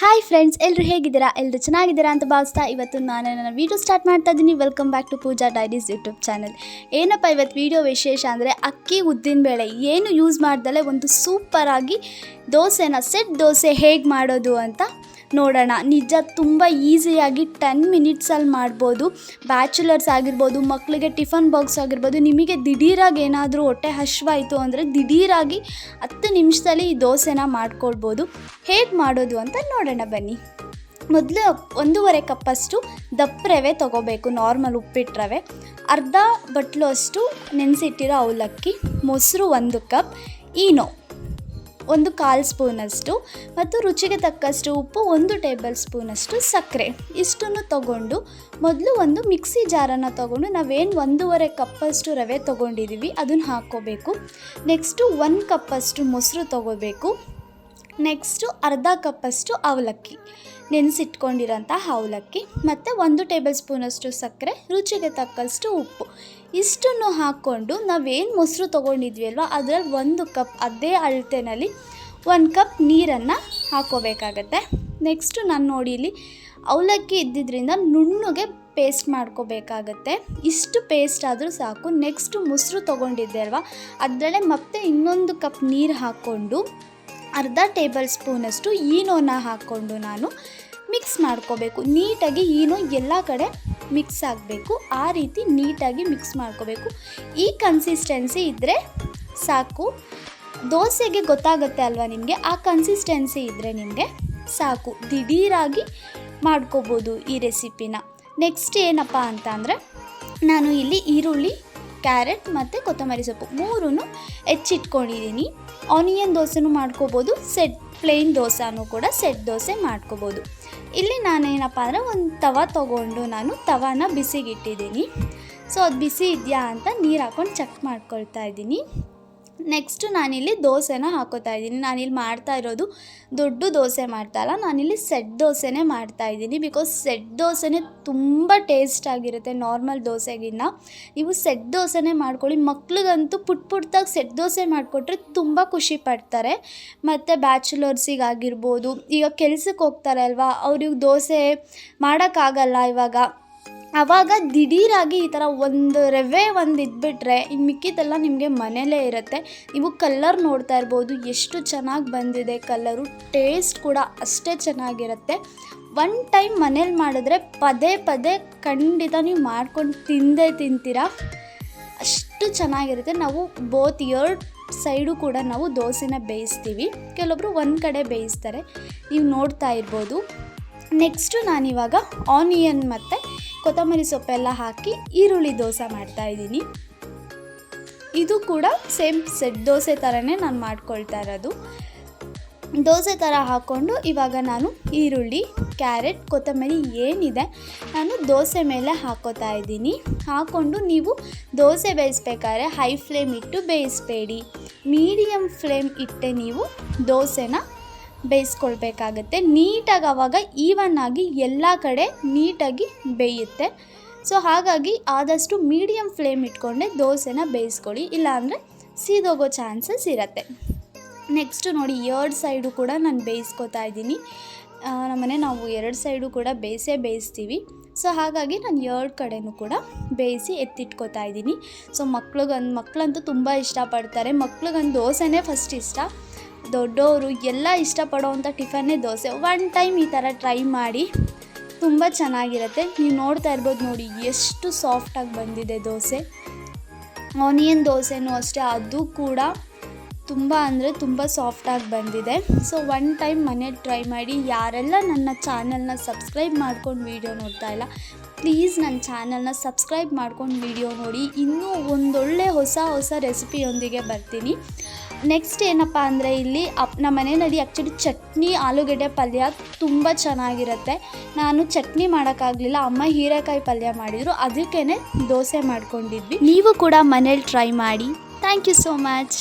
Hi friends ಎಲ್ಲರೂ ಹೇಗಿದ್ದೀರಾ? ಎಲ್ಲರೂ ಚೆನ್ನಾಗಿದ್ದೀರಾ ಅಂತ ಭಾವಿಸ್ತಾ ಇವತ್ತು ನಾನು ನನ್ನ ವೀಡಿಯೋ ಸ್ಟಾರ್ಟ್ ಮಾಡ್ತಾ ಇದ್ದೀನಿ. Welcome back to Pooja diaries YouTube channel ಏನಪ್ಪ ಇವತ್ತು ವೀಡಿಯೋ ವಿಶೇಷ ಅಂದರೆ ಅಕ್ಕಿ ಉದ್ದಿನಬೇಳೆ ಏನು ಯೂಸ್ ಮಾಡ್ದಲೇ ಒಂದು ಸೂಪರಾಗಿ ದೋಸೆನ ಸೆಟ್ ದೋಸೆ ಹೇಗೆ ಮಾಡೋದು ಅಂತ ನೋಡೋಣ. ನಿಜ ತುಂಬ ಈಸಿಯಾಗಿ ಟೆನ್ ಮಿನಿಟ್ಸಲ್ಲಿ ಮಾಡ್ಬೋದು. ಬ್ಯಾಚುಲರ್ಸ್ ಆಗಿರ್ಬೋದು ಮಕ್ಕಳಿಗೆ ಟಿಫನ್ ಬಾಕ್ಸ್ ಆಗಿರ್ಬೋದು, ನಿಮಗೆ ದಿಢೀರಾಗಿ ಏನಾದರೂ ಹೊಟ್ಟೆ ಹಶ್ವಾಯಿತು ಅಂದರೆ ದಿಢೀರಾಗಿ ಹತ್ತು ನಿಮಿಷದಲ್ಲಿ ಈ ದೋಸೆನ ಮಾಡ್ಕೊಳ್ಬೋದು. ಹೇಗೆ ಮಾಡೋದು ಅಂತ ನೋಡೋಣ ಬನ್ನಿ. ಮೊದಲು ಒಂದೂವರೆ ಕಪ್ಪಷ್ಟು ದಪ್ಪ ರವೆ ತೊಗೋಬೇಕು ನಾರ್ಮಲ್ ಉಪ್ಪಿಟ್ಟು ರವೆ. ಅರ್ಧ ಬಟ್ಲು ಅಷ್ಟು ನೆನೆಸಿಟ್ಟಿರೋ ಅವಲಕ್ಕಿ, ಮೊಸರು ಒಂದು ಕಪ್ ಈನೋ. ಒಂದು ಕಾಲು ಸ್ಪೂನಷ್ಟು ಮತ್ತು ರುಚಿಗೆ ತಕ್ಕಷ್ಟು ಉಪ್ಪು ಒಂದು ಟೇಬಲ್ ಸ್ಪೂನಷ್ಟು ಸಕ್ಕರೆ. ಇಷ್ಟನ್ನು ತಗೊಂಡು ಮೊದಲು ಒಂದು ಮಿಕ್ಸಿ ಜಾರನ್ನು ತಗೊಂಡು ನಾವೇನು ಒಂದೂವರೆ ಕಪ್ಪಷ್ಟು ರವೆ ತೊಗೊಂಡಿದ್ದೀವಿ, ಅದನ್ನು ಹಾಕ್ಕೋಬೇಕು. ನೆಕ್ಸ್ಟು ಒಂದು ಕಪ್ಪಷ್ಟು ಮೊಸರು ತೊಗೋಬೇಕು. ನೆಕ್ಸ್ಟು ಅರ್ಧ ಕಪ್ಪಷ್ಟು ಅವಲಕ್ಕಿ. ನೆನೆಸಿಟ್ಕೊಂಡಿರೋಂಥ ಅವಲಕ್ಕಿ ಮತ್ತು ಒಂದು ಟೇಬಲ್ ಸ್ಪೂನಷ್ಟು ಸಕ್ಕರೆ, ರುಚಿಗೆ ತಕ್ಕಷ್ಟು ಉಪ್ಪು. ಇಷ್ಟನ್ನು ಹಾಕ್ಕೊಂಡು ನಾವೇನು ಮೊಸರು ತೊಗೊಂಡಿದ್ವಿ ಅಲ್ವಾ ಅದರಲ್ಲಿ ಒಂದು ಕಪ್ ಅದೇ ಅಳತೆನಲ್ಲಿ ಒಂದು ಕಪ್ ನೀರನ್ನು ಹಾಕ್ಕೋಬೇಕಾಗತ್ತೆ. ನೆಕ್ಸ್ಟು ನಾನು ನೋಡಿ ಇಲ್ಲಿ ಅವಲಕ್ಕಿ ಇದ್ದಿದ್ದರಿಂದ ನುಣ್ಣಗೆ ಪೇಸ್ಟ್ ಮಾಡ್ಕೋಬೇಕಾಗತ್ತೆ. ಇಷ್ಟು ಪೇಸ್ಟ್ ಆದರೂ ಸಾಕು. ನೆಕ್ಸ್ಟು ಮೊಸರು ತೊಗೊಂಡಿದ್ದೆ ಅಲ್ವಾ, ಅದರಲ್ಲೇ ಮತ್ತೆ ಇನ್ನೊಂದು ಕಪ್ ನೀರು ಹಾಕ್ಕೊಂಡು ಅರ್ಧ ಟೇಬಲ್ ಸ್ಪೂನಷ್ಟು ಈನೋನ ಹಾಕ್ಕೊಂಡು ನಾನು ಮಿಕ್ಸ್ ಮಾಡ್ಕೋಬೇಕು. ನೀಟಾಗಿ ಈನೋ ಎಲ್ಲ ಕಡೆ ಮಿಕ್ಸ್ ಆಗಬೇಕು, ಆ ರೀತಿ ನೀಟಾಗಿ ಮಿಕ್ಸ್ ಮಾಡ್ಕೋಬೇಕು. ಈ ಕನ್ಸಿಸ್ಟೆನ್ಸಿ ಇದ್ದರೆ ಸಾಕು. ದೋಸೆಗೆ ಗೊತ್ತಾಗುತ್ತೆ ಅಲ್ವಾ ನಿಮಗೆ? ಆ ಕನ್ಸಿಸ್ಟೆನ್ಸಿ ಇದ್ದರೆ ನಿಮಗೆ ಸಾಕು. ದಿಢೀರಾಗಿ ಮಾಡ್ಕೋಬೋದು ಈ ರೆಸಿಪಿನ ನೆಕ್ಸ್ಟ್ ಏನಪ್ಪ ಅಂತ ನಾನು ಇಲ್ಲಿ ಈರುಳ್ಳಿ ಕ್ಯಾರೆಟ್ ಮತ್ತು ಕೊತ್ತಂಬರಿ ಸೊಪ್ಪು ಮೂರೂ ಹೆಚ್ಚಿಟ್ಕೊಂಡಿದ್ದೀನಿ ಆನಿಯನ್ ದೋಸೆನೂ ಮಾಡ್ಕೋಬೋದು ಸೆಟ್ ಪ್ಲೇನ್ ದೋಸೆನೂ ಕೂಡ ಸೆಟ್ ದೋಸೆ ಮಾಡ್ಕೋಬೋದು. ಇಲ್ಲಿ ನಾನೇನಪ್ಪ ಅಂದರೆ ಒಂದು ತವ ತೊಗೊಂಡು ನಾನು ತವಾನ ಬಿಸಿಗಿಟ್ಟಿದ್ದೀನಿ. ಸೊ ಅದು ಬಿಸಿ ಇದೆಯಾ ಅಂತ ನೀರು ಹಾಕ್ಕೊಂಡು ಚೆಕ್ ಮಾಡ್ಕೊಳ್ತಾ ಇದ್ದೀನಿ. ನೆಕ್ಸ್ಟು ನಾನಿಲ್ಲಿ ದೋಸೆನ ಹಾಕೋತಾ ಇದ್ದೀನಿ. ನಾನಿಲ್ಲಿ ಮಾಡ್ತಾ ಇರೋದು ದೊಡ್ಡ ದೋಸೆ ಮಾಡ್ತಾ ಇಲ್ಲ ನಾನಿಲ್ಲಿ ಸೆಟ್ ದೋಸೆನೇ ಮಾಡ್ತಾ ಇದ್ದೀನಿ. ಬಿಕಾಸ್ ಸೆಟ್ ದೋಸೆನೇ ತುಂಬ ಟೇಸ್ಟ್ ಆಗಿರುತ್ತೆ ನಾರ್ಮಲ್ ದೋಸೆಗಿನ್ನ. ನೀವು ಸೆಟ್ ದೋಸೆನೇ ಮಾಡ್ಕೊಳ್ಳಿ. ಮಕ್ಳಿಗಂತೂ ಪುಟ್ ಪುಟ್ದಾಗಿ ಸೆಟ್ ದೋಸೆ ಮಾಡಿಕೊಟ್ರೆ ತುಂಬ ಖುಷಿ ಪಡ್ತಾರೆ. ಮತ್ತು ಬ್ಯಾಚುಲರ್ಸಿಗಾಗಿರ್ಬೋದು, ಈಗ ಕೆಲ್ಸಕ್ಕೆ ಹೋಗ್ತಾರೆ ಅಲ್ವಾ, ಅವ್ರಿಗೆ ದೋಸೆ ಮಾಡೋಕ್ಕಾಗಲ್ಲ ಇವಾಗ. ಆವಾಗ ದಿಢೀರಾಗಿ ಈ ಥರ ಒಂದು ರವೆ ಒಂದು ಇದ್ಬಿಟ್ರೆ ಇನ್ನು ಮಿಕ್ಕಿದ್ದೆಲ್ಲ ನಿಮಗೆ ಮನೆಯಲ್ಲೇ ಇರುತ್ತೆ. ನೀವು ಕಲ್ಲರ್ ನೋಡ್ತಾ ಇರ್ಬೋದು, ಎಷ್ಟು ಚೆನ್ನಾಗಿ ಬಂದಿದೆ ಕಲ್ಲರು. ಟೇಸ್ಟ್ ಕೂಡ ಅಷ್ಟೇ ಚೆನ್ನಾಗಿರುತ್ತೆ. ಒನ್ ಟೈಮ್ ಮನೇಲಿ ಮಾಡಿದ್ರೆ ಪದೇ ಪದೇ ಖಂಡಿತ ನೀವು ಮಾಡ್ಕೊಂಡು ತಿಂದೇ ತಿಂತೀರಾ. ಅಷ್ಟು ಚೆನ್ನಾಗಿರುತ್ತೆ. ನಾವು ಬೋತ್ ಇಯರ್ ಸೈಡು ಕೂಡ ನಾವು ದೋಸೆನ ಬೇಯಿಸ್ತೀವಿ. ಕೆಲವೊಬ್ಬರು ಒಂದು ಕಡೆ ಬೇಯಿಸ್ತಾರೆ. ನೀವು ನೋಡ್ತಾ ಇರ್ಬೋದು. ನೆಕ್ಸ್ಟು ನಾನಿವಾಗ ಆನಿಯನ್ ಮತ್ತು ಕೊತ್ತಂಬರಿ ಸೊಪ್ಪೆಲ್ಲ ಹಾಕಿ ಈರುಳ್ಳಿ ದೋಸೆ ಮಾಡ್ತಾ ಇದ್ದೀನಿ. ಇದು ಕೂಡ ಸೇಮ್ ಸೆಟ್ ದೋಸೆ ಥರನೇ ನಾನು ಮಾಡ್ಕೊಳ್ತಾ ಇರೋದು. ದೋಸೆ ಥರ ಹಾಕ್ಕೊಂಡು ಇವಾಗ ನಾನು ಈರುಳ್ಳಿ, ಕ್ಯಾರೆಟ್, ಕೊತ್ತಂಬರಿ ಏನಿದೆ ನಾನು ದೋಸೆ ಮೇಲೆ ಹಾಕೋತಾ ಇದ್ದೀನಿ. ಹಾಕ್ಕೊಂಡು ನೀವು ದೋಸೆ ಬೇಯಿಸ್ಬೇಕಾದ್ರೆ ಹೈ ಫ್ಲೇಮ್ ಇಟ್ಟು ಬೇಯಿಸಬೇಡಿ. ಮೀಡಿಯಮ್ ಫ್ಲೇಮ್ ಇಟ್ಟೆ ನೀವು ದೋಸೆನ ಬೇಯಿಸ್ಕೊಳ್ಬೇಕಾಗತ್ತೆ. ನೀಟಾಗಿ ಆವಾಗ ಈವನ್ ಆಗಿ ಎಲ್ಲ ಕಡೆ ನೀಟಾಗಿ ಬೇಯುತ್ತೆ. ಸೊ ಹಾಗಾಗಿ ಆದಷ್ಟು ಮೀಡಿಯಮ್ ಫ್ಲೇಮ್ ಇಟ್ಕೊಂಡೆ ದೋಸೆನ ಬೇಯಿಸ್ಕೊಳ್ಳಿ. ಇಲ್ಲಾಂದರೆ ಸೀದೋಗೋ ಚಾನ್ಸಸ್ ಇರುತ್ತೆ. ನೆಕ್ಸ್ಟು ನೋಡಿ, ಎರಡು ಸೈಡು ಕೂಡ ನಾನು ಬೇಯಿಸ್ಕೊತಾ ಇದ್ದೀನಿ. ನಮ್ಮನೆ ನಾವು ಎರಡು ಸೈಡು ಕೂಡ ಬೇಯಿಸೇ ಬೇಯಿಸ್ತೀವಿ. ಸೊ ಹಾಗಾಗಿ ನಾನು ಎರಡು ಕಡೆಯೂ ಕೂಡ ಬೇಯಿಸಿ ಎತ್ತಿಟ್ಕೋತಾ ಇದ್ದೀನಿ. ಸೊ ಮಕ್ಳಿಗೊಂದು ಮಕ್ಕಳಂತೂ ತುಂಬ ಇಷ್ಟಪಡ್ತಾರೆ. ಮಕ್ಳಿಗೊಂದು ದೋಸೆನೇ ಫಸ್ಟ್ ಇಷ್ಟ. ದೊಡ್ಡವರು ಎಲ್ಲ ಇಷ್ಟಪಡೋವಂಥ ಟಿಫನ್ನೇ ದೋಸೆ. ಒನ್ ಟೈಮ್ ಈ ಥರ ಟ್ರೈ ಮಾಡಿ ತುಂಬ ಚೆನ್ನಾಗಿರುತ್ತೆ. ನೀವು ನೋಡ್ತಾ ಇರ್ಬೋದು ನೋಡಿ ಎಷ್ಟು ಸಾಫ್ಟಾಗಿ ಬಂದಿದೆ ದೋಸೆ. ಆನಿಯನ್ ದೋಸೆನೂ ಅಷ್ಟೇ, ಅದು ಕೂಡ ತುಂಬ ಅಂದರೆ ತುಂಬ ಸಾಫ್ಟಾಗಿ ಬಂದಿದೆ. ಸೊ ಒನ್ ಟೈಮ್ ಮನೇಲಿ ಟ್ರೈ ಮಾಡಿ, ಯಾರೆಲ್ಲ ನನ್ನ ಚಾನಲ್ನ ಸಬ್ಸ್ಕ್ರೈಬ್ ಮಾಡ್ಕೊಂಡು ವೀಡಿಯೋ ನೋಡ್ತಾ ಇಲ್ಲ ಪ್ಲೀಸ್ ನನ್ನ ಚಾನಲ್ನ ಸಬ್ಸ್ಕ್ರೈಬ್ ಮಾಡ್ಕೊಂಡು ವೀಡಿಯೋ ನೋಡಿ. ಇನ್ನೂ ಒಂದೊಳ್ಳೆ ಹೊಸ ಹೊಸ ರೆಸಿಪಿಯೊಂದಿಗೆ ಬರ್ತೀನಿ. ನೆಕ್ಸ್ಟ್ ಏನಪ್ಪ ಅಂದರೆ ಇಲ್ಲಿ ಅಪ್ ನಮ್ಮ ಮನೆಯಲ್ಲಿ ಆ್ಯಕ್ಚುಲಿ ಚಟ್ನಿ, ಆಲೂಗಡ್ಡೆ ಪಲ್ಯ ತುಂಬ ಚೆನ್ನಾಗಿರುತ್ತೆ. ನಾನು ಚಟ್ನಿ ಮಾಡೋಕ್ಕಾಗಲಿಲ್ಲ. ಅಮ್ಮ ಹೀರೆಕಾಯಿ ಪಲ್ಯ ಮಾಡಿದರು. ಅದಕ್ಕೇ ದೋಸೆ ಮಾಡ್ಕೊಂಡಿದ್ವಿ. ನೀವು ಕೂಡ ಮನೇಲಿ ಟ್ರೈ ಮಾಡಿ. Thank you so much